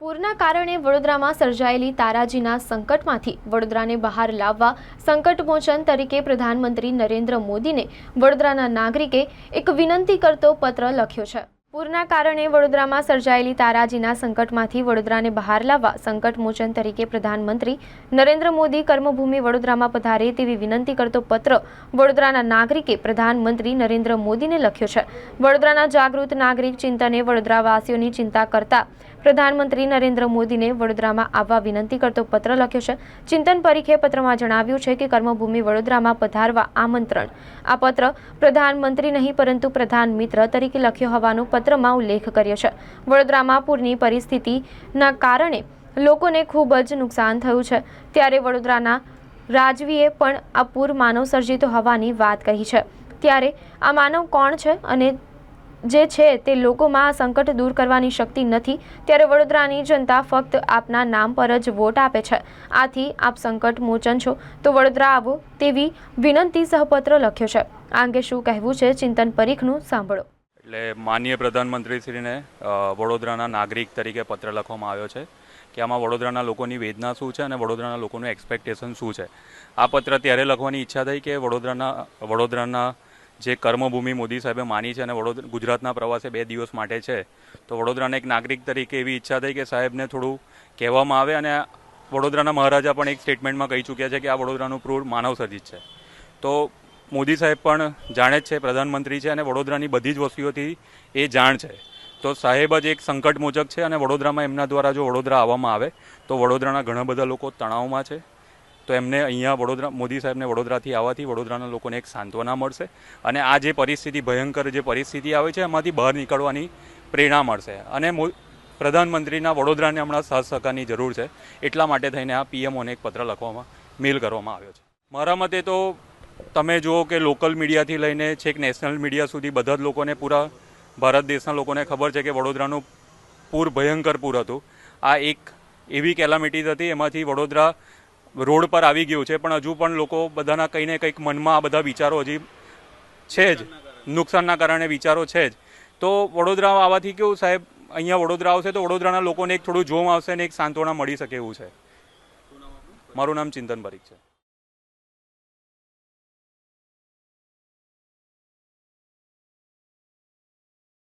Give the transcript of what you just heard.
પૂરના કારણે વડોદરામાં સર્જાયેલી તારાજીના સંકટમાંથી વડોદરાને બહાર લાવવા સંકટમોચન તરીકે પ્રધાનમંત્રી નરેન્દ્ર મોદીને વડોદરાના નાગરિકે એક વિનંતી કરતો પત્ર લખ્યો છે. પૂરના કારણે વડોદરામાં સર્જાયેલી તારાજીના સંકટમાંથી વડોદરાને બહાર લાવવા સંકટમોચન તરીકે પ્રધાનમંત્રી નરેન્દ્ર મોદી કર્મભૂમિ વડોદરામાં પધારે તેવી વિનંતી કરતો પત્ર વડોદરાના નાગરિકે પ્રધાનમંત્રી નરેન્દ્ર મોદીને લખ્યો છે. વડોદરાના જાગૃત નાગરિક ચિંતને વડોદરાવાસીઓની ચિંતા કરતા પ્રધાનમંત્રી નરેન્દ્ર મોદીને વડોદરામાં આવવા વિનંતી કરતો પત્ર લખ્યો છે. ચિંતન પરીખે પત્રમાં જણાવ્યું છે કે કર્મભૂમિ વડોદરામાં પધારવા આમંત્રણ. આ પત્ર પ્રધાનમંત્રી નહીં પરંતુ પ્રધાન મિત્ર તરીકે લખ્યો હોવાનો પત્રમાં ઉલ્લેખ કર્યો છે. વડોદરામાં પૂરની પરિસ્થિતિના કારણે લોકોને ખૂબ જ નુકસાન થયું છે. ત્યારે વડોદરાના રાજવીએ પણ આ પૂર માનવ સર્જિત હોવાની વાત કહી છે. ત્યારે આ માનવ કોણ છે અને જે છે તે લોકોમાં આ સંકટ દૂર કરવાની શક્તિ નથી. ત્યારે વડોદરાની જનતા ફક્ત આપના નામ પર જ વોટ આપે છે. આથી આપ સંકટ મોચન છો. તો વડોદરા આવો તેવી વિનંતી સહપત્ર લખ્યો છે. આ અંગે શું કહેવું છે ચિંતન પરીખનું સાંભળો. એટલે માનનીય પ્રધાનમંત્રીશ્રીને વડોદરાના નાગરિક તરીકે પત્ર લખવામાં આવ્યો છે કે આમાં વડોદરાના લોકોની વેદના શું છે અને વડોદરાના લોકોનું એક્સપેક્ટેશન શું છે. આ પત્ર ત્યારે લખવાની ઈચ્છા થઈ કે વડોદરાના વડોદરાના જે કર્મભૂમિ મોદી સાહેબે માની છે અને વડોદરા ગુજરાતના પ્રવાસે બે દિવસ માટે છે, તો વડોદરાના એક નાગરિક તરીકે એવી ઈચ્છા થઈ કે સાહેબને થોડું કહેવામાં આવે અને વડોદરાના મહારાજા પણ એક સ્ટેટમેન્ટમાં કહી ચૂક્યા છે કે આ વડોદરાનું પ્રૂર માનવ સર્જિત છે. તો મોદી સાહેબ પણ જાણે જ છે, પ્રધાનમંત્રી છે અને વડોદરાની બધી જ વસ્તુઓથી એ જાણ છે. તો સાહેબ જ એક સંકટ મોચક છે અને વડોદરામાં એમના દ્વારા જો વડોદરા આવવામાં આવે, તો વડોદરાના ઘણા બધા લોકો તણાવમાં છે. તો એમને અહીંયા વડોદરા, મોદી સાહેબને વડોદરાથી આવવાથી વડોદરાના લોકોને એક સાંત્વના મળશે અને આ જે પરિસ્થિતિ, ભયંકર જે પરિસ્થિતિ આવે છે, એમાંથી બહાર નીકળવાની પ્રેરણા મળશે. અને પ્રધાનમંત્રીના વડોદરાને હમણાં સહ સહકારની જરૂર છે. એટલા માટે થઈને આ પીએમઓને એક પત્ર લખવામાં, મેલ કરવામાં આવ્યો છે. મારા મતે તો તમે જુઓ કે લોકલ મીડિયાથી લઈને છેક નેશનલ મીડિયા સુધી બધા જ લોકોને પૂરા ભારત દેશના લોકોને ખબર છે કે વડોદરાનું પૂર ભયંકર પૂર હતું. આ એક એવી કેલામિટી હતી, એમાંથી વડોદરા રોડ પર આવી ગયું છે, પણ હજુ પણ લોકો બધાના કંઈ કંઈક મનમાં આ બધા વિચારો હજી છે જ. નુકસાનના કારણે વિચારો છે જ. તો વડોદરા આવવાથી કેવું સાહેબ? અહીંયા વડોદરા આવશે તો વડોદરાના લોકોને એક થોડું જોમ આવશે ને એક સાંત્વના મળી શકે એવું છે. મારું નામ ચિંતન પરીખ છે.